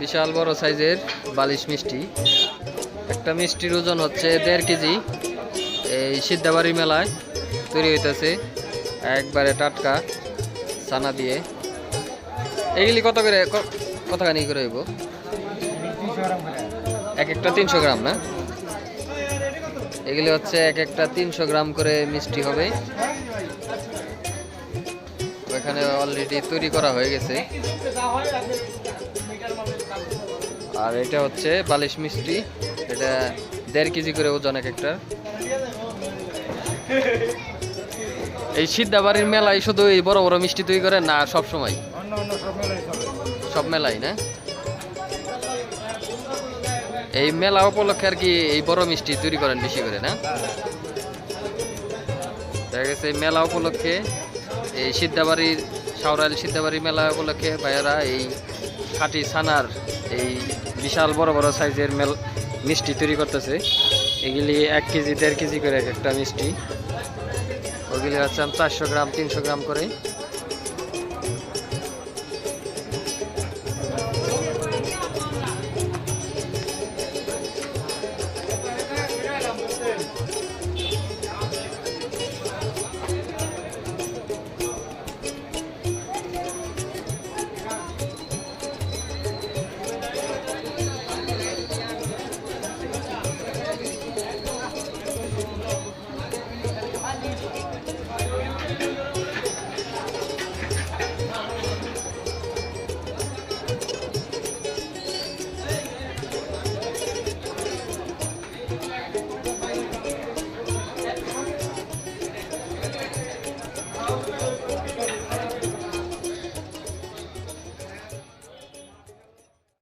বিশাল বড় সাইজের বালিশ মিষ্টি। একটা মিষ্টির ওজন হচ্ছে দেড় কেজি। এই সিদ্ধাবাড়ি মেলায় তৈরি হইতেছে একবারে টাটকা ছানা দিয়ে। এগুলি কত করে কতখানি করে হইব? এক একটা তিনশো গ্রাম না? এগুলি হচ্ছে এক একটা তিনশো গ্রাম করে মিষ্টি হবে। ওখানে অলরেডি তৈরি করা হয়ে গেছে। আর এটা হচ্ছে বালিশ মিষ্টি। এটা দেড় কেজি করে ওজন এক একটা এই সিদ্ধাবাড়ির মেলায় শুধু এই বড় বড় মিষ্টি তৈরি করে না সব সময়? সব মেলাই না? এই মেলা উপলক্ষে আর কি এই বড় মিষ্টি তৈরি করেন বেশি করে না? দেখা গেছে এই মেলা উপলক্ষে এই সিদ্ধাবাড়ির সাউরাইল সিদ্ধাবাড়ি মেলা উপলক্ষে ভাইয়েরা এই খাঁটি ছানার এই বিশাল বড় বড় সাইজের মেল মিষ্টি তৈরি করতেছে। এগুলি এক কেজি, দেড় কেজি করে এক একটা মিষ্টি। ওগুলি হচ্ছে চারশো গ্রাম, তিনশো গ্রাম করে।